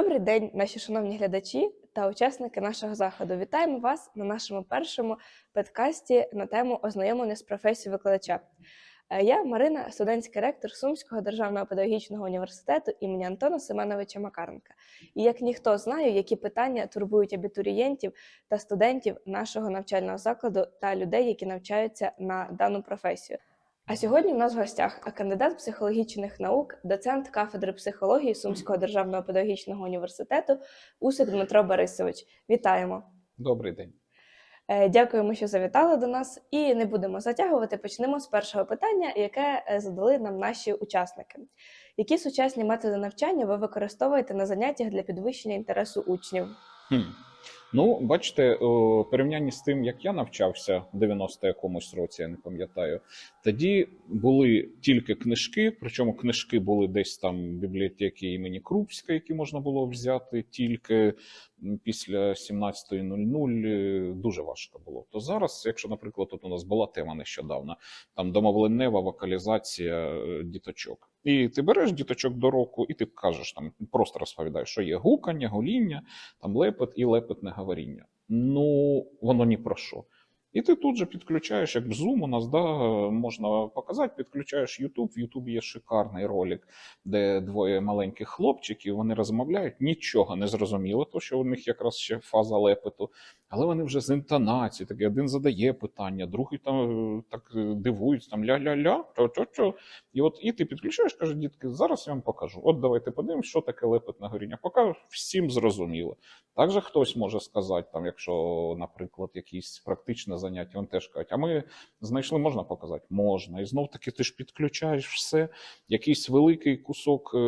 Добрий день, наші шановні глядачі та учасники нашого заходу. Вітаємо вас на нашому першому подкасті на тему ознайомлення з професією викладача. Е, Я Марина, студентський ректор Сумського державного педагогічного університету імені Антона Семеновича Макаренка. І як ніхто знаю, які питання турбують абітурієнтів та студентів нашого навчального закладу та людей, які навчаються на дану професію. А сьогодні в нас в гостях кандидат психологічних наук, доцент кафедри психології Сумського державного педагогічного університету Усик Дмитро Борисович. Вітаємо! Добрий день. Е, Дякуємо, що завітали до нас, і не будемо затягувати. Почнемо з першого питання, яке е, задали нам наші учасники. Які сучасні методи навчання ви використовуєте на заняттях для підвищення інтересу учнів? Хм. Ну, бачите, у порівнянні з тим, як я навчався в 90 якомусь році, я не пам'ятаю, тоді були тільки книжки, причому книжки були десь там бібліотеки імені Крупська, які можна було взяти тільки після 17.00 е, дуже важко було. То зараз, якщо, наприклад, тут у нас була тема нещодавно, там домовленева вокалізація е, діточок. І ти береш діточок до року, і ти кажеш там, просто розповідаєш, що є гукання, гоління, там лепет і лепетне говоріння. Ну, воно ні про що. І ти тут же підключаєш, як в Zoom у нас да, можна показати, підключаєш YouTube. В YouTube є шикарний ролик, де двоє маленьких хлопчиків вони розмовляють, нічого не зрозуміло, то що у них якраз ще фаза лепету. Але вони вже з інтонації, таке один задає питання, другий там е, так е, дивується, там ля-ля-ля, чо-чо-чо. І от і ти підключаєш, каже, дітки, зараз я вам покажу. От давайте подивимось, що таке лепетне горіння. Поки всім зрозуміло. Також хтось може сказати, там, якщо, наприклад, якісь практичне заняття, він теж кажуть, а ми знайшли, можна показати? Можна. І знов таки ти ж підключаєш все, якийсь великий кусок е-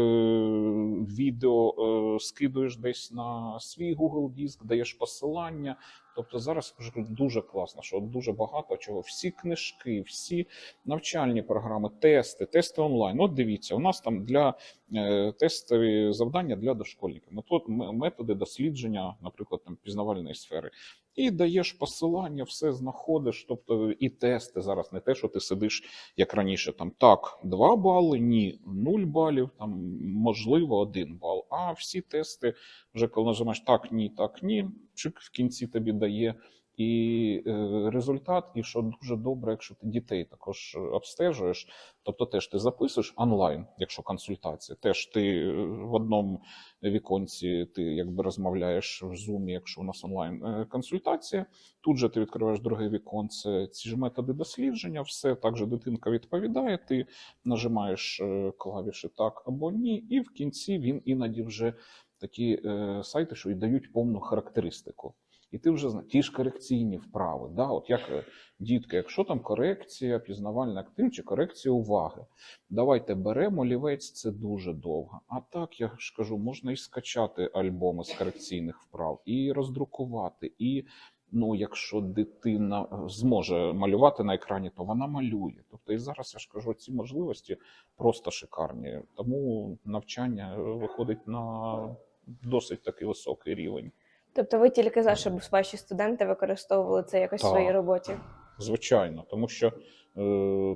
відео е- скидуєш десь на свій Google Диск, даєш посилання. Тобто зараз дуже класно, що дуже багато чого. Всі книжки, всі навчальні програми, тести, тести онлайн. От дивіться, у нас там для е, тестові завдання для дошкольників. Метод, тут методи дослідження, наприклад, там пізнавальної сфери. І даєш посилання, все знаходиш. Тобто і тести зараз не те, що ти сидиш як раніше, там так, 2 бали, ні, 0 балів, там можливо 1 бал. А всі тести, вже коли нажимаєш так, ні, так, ні, чик в кінці тобі дає і е, результат, і що дуже добре, якщо ти дітей також обстежуєш, тобто теж ти записуєш онлайн, якщо консультація, теж ти е, в одному віконці ти якби розмовляєш в Zoom, якщо у нас онлайн е, консультація. Тут же ти відкриваєш друге віконце, ці ж методи дослідження, все так же дитинка відповідає, ти нажимаєш клавіші так або ні, і в кінці він іноді вже такі сайти, що й дають повну характеристику. І ти вже знаєш, ті ж корекційні вправи. Да? От як е, дітки, якщо там корекція, пізнавальна актив чи корекція уваги, давайте беремо олівець, це дуже довго. А так я ж кажу, можна і скачати альбоми з корекційних вправ, і роздрукувати, і ну, якщо дитина е, зможе малювати на екрані, то вона малює. Тобто і зараз я ж кажу, ці можливості просто шикарні. Тому навчання е, виходить на досить такий високий рівень. Тобто, ви тільки за щоб ваші студенти використовували це якось в Так. своїй роботі? Звичайно, тому що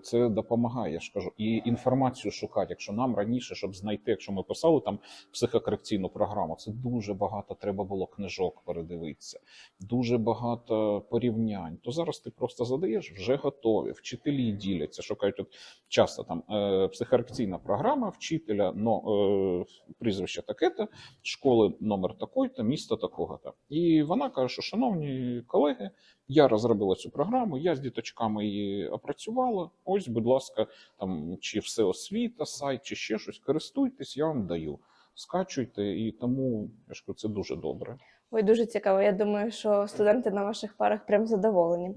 це допомагає, я ж кажу, і інформацію шукати. Якщо нам раніше, щоб знайти, якщо ми писали там психокорекційну програму, це дуже багато треба було книжок передивитися, дуже багато порівнянь. То зараз ти просто задаєш, вже готові. Вчителі діляться, шукають от часто там е, психокорекційна програма вчителя, но е, прізвище таке-то, школи номер такий-то, місто такого-то. І вона каже, що шановні колеги. Я розробила цю програму, я з діточками її опрацювала. Ось, будь ласка, там чи все освіта, сайт, чи ще щось. Користуйтесь, я вам даю. Скачуйте, і тому я ж кажу, це дуже добре. Ой, дуже цікаво. Я думаю, що студенти на ваших парах прям задоволені.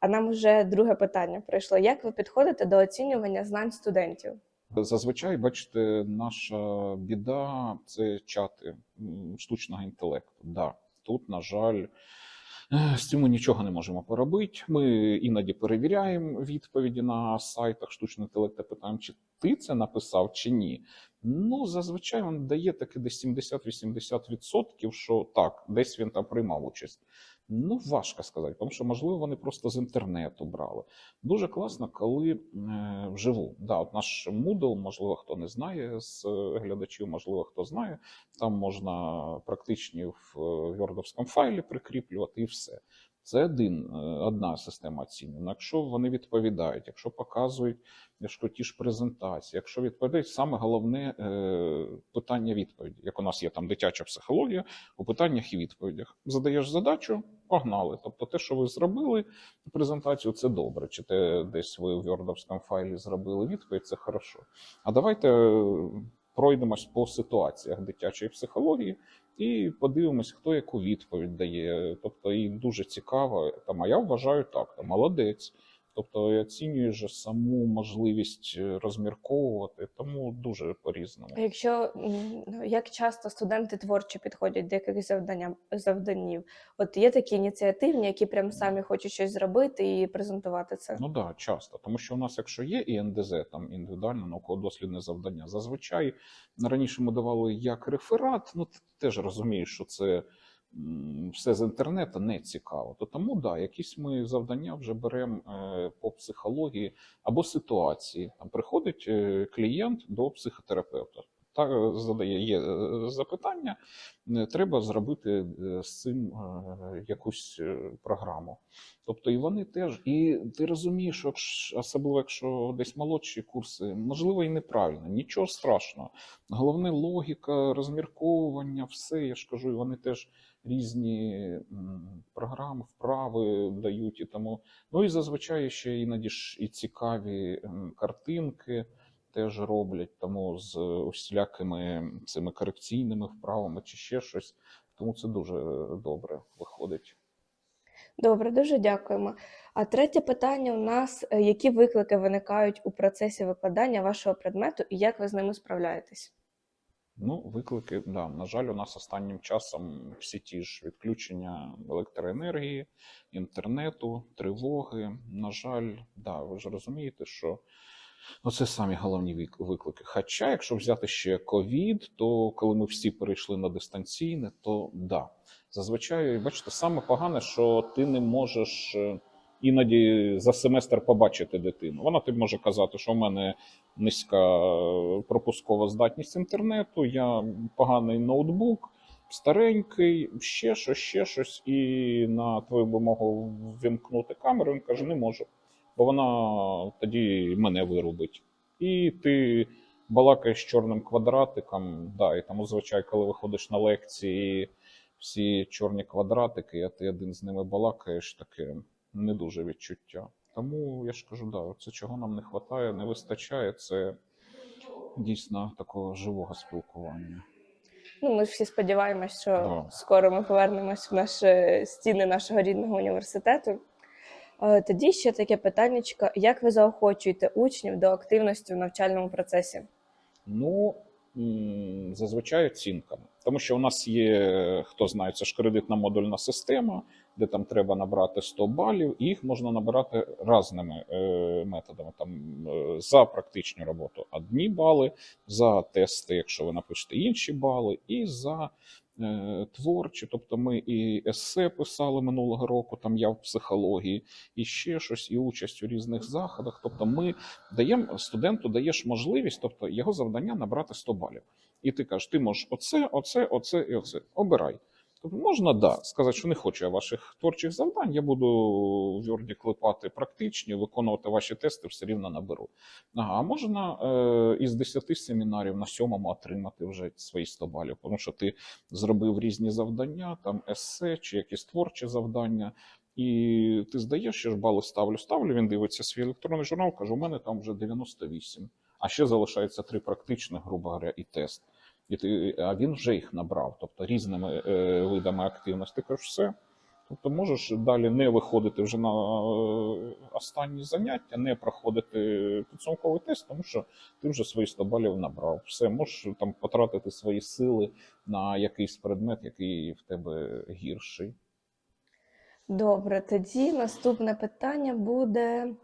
А нам вже друге питання прийшло. Як ви підходите до оцінювання знань студентів? Зазвичай, бачите, наша біда це чати штучного інтелекту. Да, тут, на жаль, з цим ми нічого не можемо поробити. Ми іноді перевіряємо відповіді на сайтах штучного інтелекту, питаємо, чи ти це написав чи ні. Ну, зазвичай він дає таки десь 70-80%, що так, десь він там приймав участь. Ну, важко сказати, тому що, можливо, вони просто з інтернету брали. Дуже класно, коли е, вживу. Да, от наш Moodle, можливо, хто не знає з е, глядачів, можливо, хто знає. Там можна практичні в е, Word файлі прикріплювати і все. Це один, е, одна система оцінювання. Якщо вони відповідають, якщо показують якщо ті ж презентації, якщо відповідають, саме головне е, питання відповіді. Як у нас є там дитяча психологія, у питаннях і відповідях. Задаєш задачу, погнали. Тобто, те, що ви зробили презентацію, це добре. Чи те десь ви в Word файлі зробили відповідь, це хорошо. А давайте е, пройдемось по ситуаціях дитячої психології і подивимось, хто яку відповідь дає. Тобто, і дуже цікаво. Там, а я вважаю так, там, молодець. Тобто я оцінюю саму можливість е, розмірковувати, тому дуже по-різному. А якщо як часто студенти творчо підходять до якихось завдання завданнів? От є такі ініціативні, які прям самі хочуть щось зробити і презентувати це. Ну так, да, часто. Тому що у нас, якщо є і НДЗ, там індивідуальне науково-дослідне завдання, зазвичай раніше ми давали як реферат, ну ти теж розумієш, що це все з інтернету не цікаво. То тому да, якісь ми завдання вже беремо е, по психології або ситуації. Там приходить е, клієнт до психотерапевта. Та задає є е, запитання, е, треба зробити е, з цим е, якусь е, програму. Тобто і вони теж, і ти розумієш, особливо якщо десь молодші курси, можливо, і неправильно, нічого страшного. Головне логіка, розмірковування, все. Я ж кажу, і вони теж різні програми, вправи дають і тому. Ну і зазвичай ще іноді ж і цікаві картинки теж роблять, тому з усілякими цими корекційними вправами чи ще щось. Тому це дуже добре виходить. Добре, дуже дякуємо. А третє питання у нас: е, які виклики виникають у процесі викладання вашого предмету і як ви з ними справляєтесь? Ну, виклики, да. На жаль, у нас останнім часом всі ті ж відключення електроенергії, інтернету, тривоги. На жаль, да, ви ж розумієте, що ну, це самі головні вик- виклики. Хоча, якщо взяти ще ковід, то коли ми всі перейшли на дистанційне, то да. Зазвичай, бачите, саме погане, що ти не можеш е, іноді за семестр побачити дитину. Вона тобі може казати, що в мене низька е, пропускова здатність інтернету, я поганий ноутбук, старенький, ще щось, ще щось, і на твою вимогу ввімкнути камеру, він каже, не можу, бо вона тоді мене вирубить. І ти балакаєш чорним квадратиком, да, і тому, звичайно, коли виходиш на лекції, всі чорні квадратики, а ти один з ними балакаєш, таке не дуже відчуття. Тому я ж кажу, да, це чого нам не вистачає, не вистачає, це дійсно такого живого спілкування. Ну, ми ж всі сподіваємось, що Да. скоро ми повернемось в наші стіни нашого рідного університету. Е, Тоді ще таке питаннячко: як ви заохочуєте учнів до активності в навчальному процесі? Ну, зазвичай оцінками. Тому що у нас є, хто знає, це ж кредитна модульна система, де там треба набрати 100 балів, і їх можна набирати різними е, методами. Там е, за практичну роботу одні бали, за тести, якщо ви напишете інші бали, і за е, творчі. Тобто ми і есе писали минулого року, там я в психології, і ще щось, і участь у різних заходах. Тобто, ми даємо студенту даєш можливість, тобто його завдання набрати 100 балів. І ти кажеш, ти можеш оце, оце, оце і оце. Обирай. Тобто можна да, сказати, що не хочу я ваших творчих завдань. Я буду в Word клепати практичні, виконувати ваші тести, все рівно наберу. Ага, а можна е, із 10 семінарів на сьомому отримати вже свої 100 балів, тому що ти зробив різні завдання, там есе чи якісь творчі завдання. І ти здаєш, що ж бали ставлю, ставлю. Він дивиться свій електронний журнал, каже: у мене там вже 98. А ще залишається три практичних, грубо говоря, і тест. І ти, а він вже їх набрав, тобто різними е, видами активності. Кажеш, все. Тобто можеш далі не виходити вже на е, останні заняття, не проходити підсумковий тест, тому що ти вже свої 100 балів набрав. Все, можеш там потратити свої сили на якийсь предмет, який в тебе гірший. Добре, тоді наступне питання буде: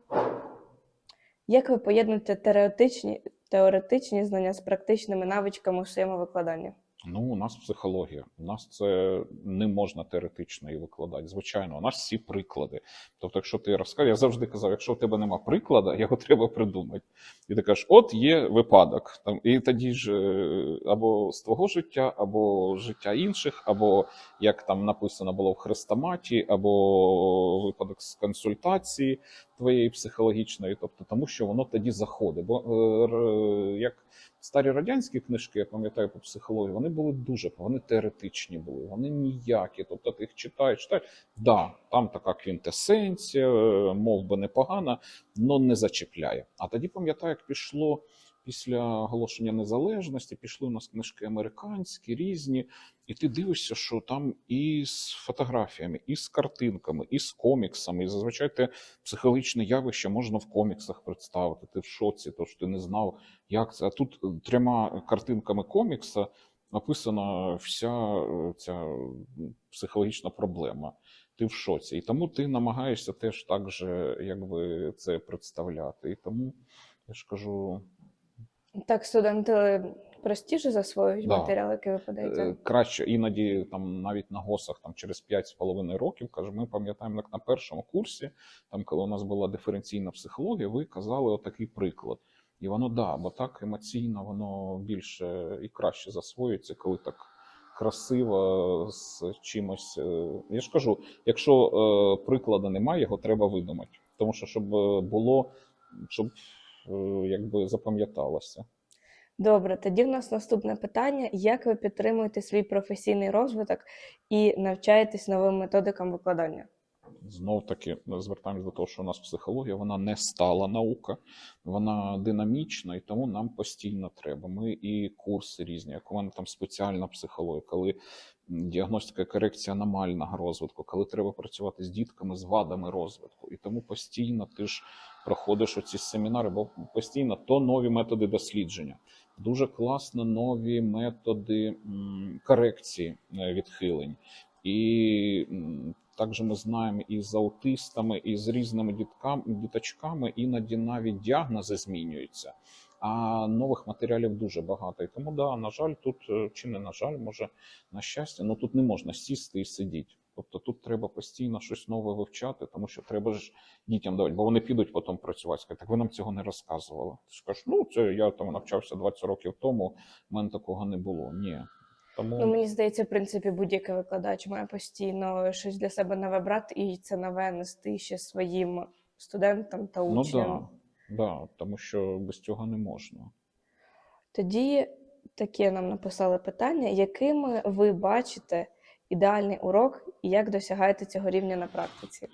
як ви поєднуєте теоретичні, теоретичні знання з практичними навичками у своєму викладанні? Ну, у нас психологія. У нас це не можна теоретично і викладати. Звичайно, у нас всі приклади. Тобто, якщо ти розказуєш, я завжди казав, якщо в тебе нема прикладу, його треба придумати. І ти кажеш, от є випадок. Там, і тоді ж е, або з твого життя, або життя інших, або як там написано було в хрестоматі, або випадок з консультації твоєї психологічної, тобто тому, що воно тоді заходить. Бо е, як старі радянські книжки, я пам'ятаю по психології, вони були дуже вони теоретичні були, вони ніякі. Тобто ти їх читаєш, читаєш. Да, там така квінтесенція, е, мов би непогана, але не зачіпляє. А тоді пам'ятаю, як пішло. Після оголошення незалежності пішли у нас книжки американські, різні, і ти дивишся, що там і з фотографіями, і з картинками, і з коміксами. І зазвичай те психологічне явище можна в коміксах представити. Ти в шоці, тож ти не знав, як це. А тут е, трьома картинками комікса написана вся е, ця психологічна проблема. Ти в шоці. І тому ти намагаєшся теж так же, якби це представляти. І тому я ж кажу, Так, студенти простіше засвоюють Да. матеріал, який ви Е, подаєте? краще іноді там навіть на госах там через 5,5 років каже, ми пам'ятаємо, як на першому курсі, там коли у нас була диференційна психологія, ви казали отакий приклад. І воно да, бо так емоційно воно більше і краще засвоюється, коли так красиво з чимось. е, Я ж кажу, якщо е, прикладу немає, його треба видумати. Тому що щоб було, щоб якби запам'яталося. Добре, тоді в нас наступне питання: як ви підтримуєте свій професійний розвиток і навчаєтесь новим методикам викладання? Знов таки звертаємось до того, що у нас психологія вона не стала наука, вона динамічна, і тому нам постійно треба. Ми і курси різні, як у мене там спеціальна психологія, коли діагностика і корекція аномального розвитку, коли треба працювати з дітками з вадами розвитку. І тому постійно ти ж проходиш оці семінари, бо постійно то нові методи дослідження. Дуже класно нові методи корекції е, відхилень. І також ми знаємо і з аутистами, і з різними дітками, діточками, іноді навіть діагнози змінюються. А нових матеріалів дуже багато. І тому, да, на жаль, тут е, чи не на жаль, може на щастя, ну тут не можна сісти і сидіти. Тобто тут треба постійно щось нове вивчати, тому що треба ж дітям давати, бо вони підуть потім працювати. Скажуть, так ви нам цього не розказували. Ти ж кажеш, ну це я там навчався 20 років тому, в мене такого не було. Ні. Тому Ну, мені здається, в принципі, будь-який викладач має постійно щось для себе нове брати і це нове нести ще своїм студентам та ну учням. да, да, тому що без цього не можна. Тоді таке нам написали питання, якими ви бачите ідеальний урок і як досягаєте цього рівня на практиці?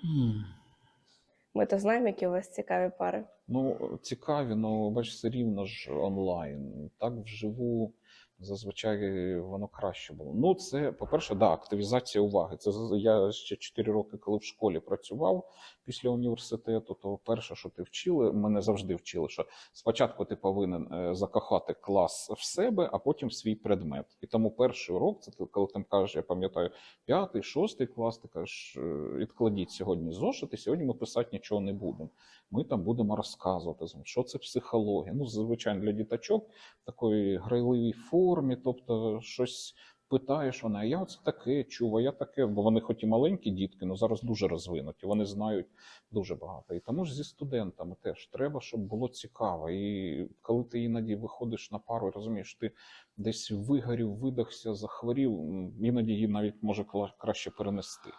Ми то знаємо, які у вас цікаві пари. Ну, цікаві, ну бачиш, все рівно ж онлайн. Так вживу зазвичай воно краще було. Ну, це, по-перше, да, активізація уваги. Це я ще 4 роки, коли в школі працював після університету, то перше, що ти вчили, мене завжди вчили, що спочатку ти повинен е, закохати клас в себе, а потім в свій предмет. І тому перший урок, це ти, коли там кажеш, я пам'ятаю, п'ятий, шостий клас, ти кажеш, е, відкладіть сьогодні зошити, сьогодні ми писати нічого не будемо. Ми там будемо розказувати, що це психологія. Ну, звичайно, для діточок такої грайливій формі, тобто щось питаєш вона, я оце таке чув, а я таке, бо вони хоч і маленькі дітки, але зараз дуже розвинуті, вони знають дуже багато. І тому ж зі студентами теж треба, щоб було цікаво. І коли ти іноді виходиш на пару розумієш, ти десь вигорів, видохся, захворів, іноді її навіть може краще перенести.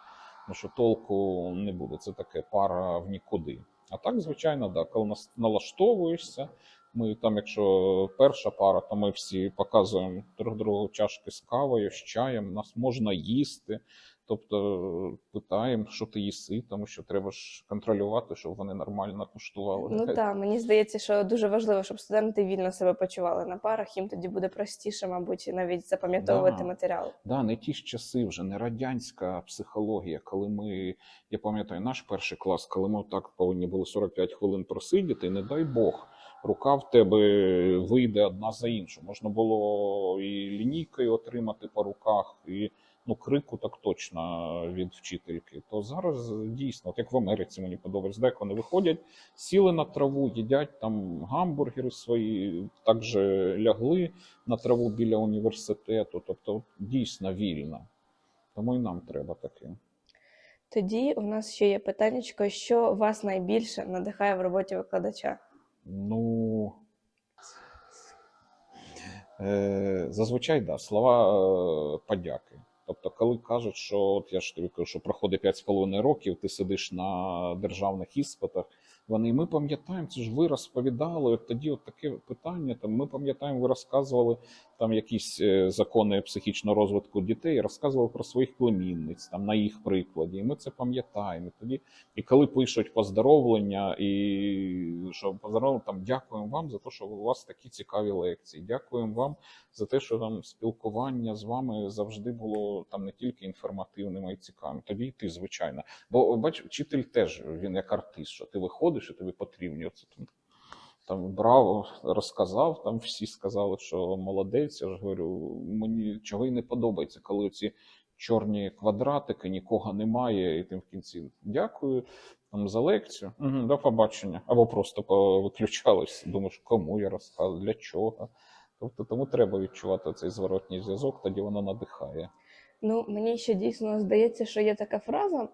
Тому що толку не буде. Це таке пара в нікуди. А так, звичайно, да, коли налаштовуєшся, ми там, якщо перша пара, то ми всі показуємо друг другу чашки з кавою, з чаєм, нас можна їсти. Тобто питаємо, що ти їси, тому що треба ж контролювати, щоб вони нормально куштували. Ну так, мені здається, що дуже важливо, щоб студенти вільно себе почували на парах. Їм тоді буде простіше, мабуть, навіть запам'ятовувати Да. матеріал. Да, не ті ж часи вже, не радянська психологія, коли ми, я пам'ятаю, наш перший клас, коли ми так повинні були 45 хвилин просидіти, не дай Бог, рука в тебе вийде одна за іншу. Можна було і лінійкою отримати по руках, і ну крику так точно від вчительки. То зараз дійсно, от як в Америці мені подобається, де вони виходять, сіли на траву, їдять там гамбургери свої, також лягли на траву біля університету. Тобто дійсно вільно. Тому і нам треба таке. Тоді у нас ще є питання, що вас найбільше надихає в роботі викладача? Ну е, зазвичай да, слова е, подяки. Тобто, коли кажуть, що от я ж тобі кажу, що проходить 5,5 років, ти сидиш на державних іспитах. Вони ми пам'ятаємо, це ж ви розповідали. От тоді от таке питання. Там ми пам'ятаємо, ви розказували там якісь е, закони психічного розвитку дітей, розказували про своїх племінниць, там на їх прикладі. І ми це пам'ятаємо. Тоді, і коли пишуть поздоровлення, і що поздоровлення, там дякуємо вам за те, що у вас такі цікаві лекції. Дякуємо вам за те, що там спілкування з вами завжди було там не тільки інформативним, а й цікавим. Тоді ти, звичайно. Бо бач, вчитель теж він як артист, що ти виходиш і тобі потрібні. Оце там, там браво, розказав, там всі сказали, що молодець. Я ж говорю, мені чого й не подобається, коли ці чорні квадратики, нікого немає, і тим в кінці дякую там за лекцію. Угу, до побачення. Або просто виключались. Думаєш, кому я розказую, для чого. Тобто тому треба відчувати цей зворотній зв'язок, тоді воно надихає. Ну, мені ще дійсно здається, що є така фраза,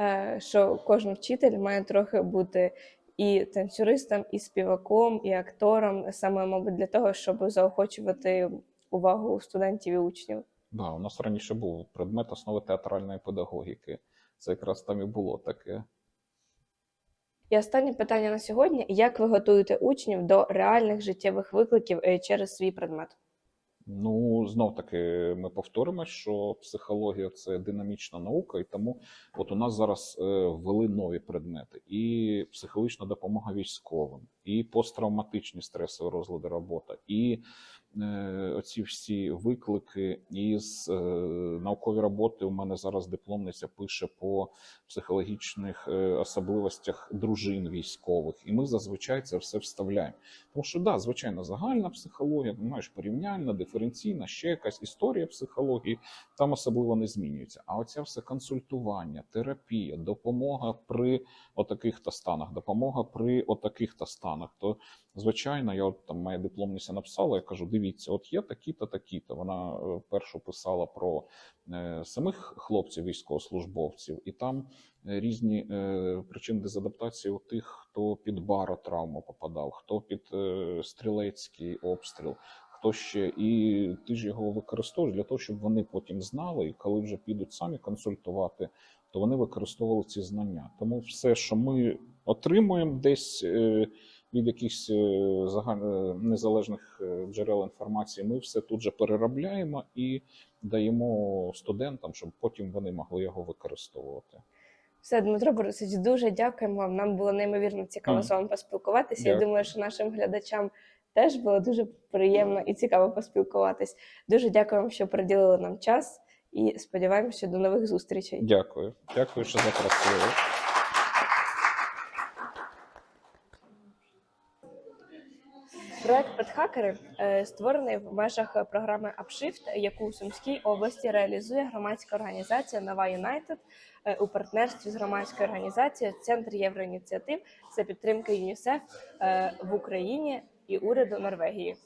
е, що кожен вчитель має трохи бути і танцюристом, і співаком, і актором, саме, мабуть, для того, щоб заохочувати увагу студентів і учнів. Да, у нас раніше був предмет основи театральної педагогіки. Це якраз там і було таке. І останнє питання на сьогодні: як ви готуєте учнів до реальних життєвих викликів е, через свій предмет? Ну, знов таки, ми повторимо, що психологія це динамічна наука, і тому от у нас зараз е, ввели нові предмети: і психологічна допомога військовим, і посттравматичні стресові розлади роботи, і оці всі виклики із е, наукові роботи. У мене зараз дипломниця пише по психологічних е, особливостях дружин військових, і ми зазвичай це все вставляємо. Тому що да, звичайно, загальна психологія, маєш порівняльна, диференційна, ще якась історія психології, там особливо не змінюється. А оця все консультування, терапія, допомога при отаких то станах, допомога при отаких то станах. То звичайно, я от там моя дипломниця написала, я кажу: дивіться, от є такі-то, такі-то. Вона е, першу писала про е, самих хлопців, військовослужбовців, і там е, різні причини дезадаптації у тих, хто під баротравму попадав, хто під стрілецький обстріл. Хто ще і ти ж його використовуєш для того, щоб вони потім знали, і коли вже підуть самі консультувати, то вони використовували ці знання. Тому все, що ми отримуємо десь від якихось е, е, незалежних е, джерел інформації, ми все тут же переробляємо і даємо студентам, щоб потім вони могли його використовувати. Все, Дмитро Борисович, дуже дякуємо. Нам було неймовірно цікаво Мгм. з вами поспілкуватися. Я думаю, що нашим глядачам теж було дуже приємно і цікаво поспілкуватись. Дуже дякуємо, що приділили нам час, і сподіваємося до нових зустрічей. Дякую, дякую, що запросили. Проект Педхакери е, створений в межах програми Upshift, яку у Сумській області реалізує громадська організація Нова Юнайтед е, у партнерстві з громадською організацією Центр Євроініціатив за підтримки ЮНІСЕФ е, в Україні і уряду Норвегії.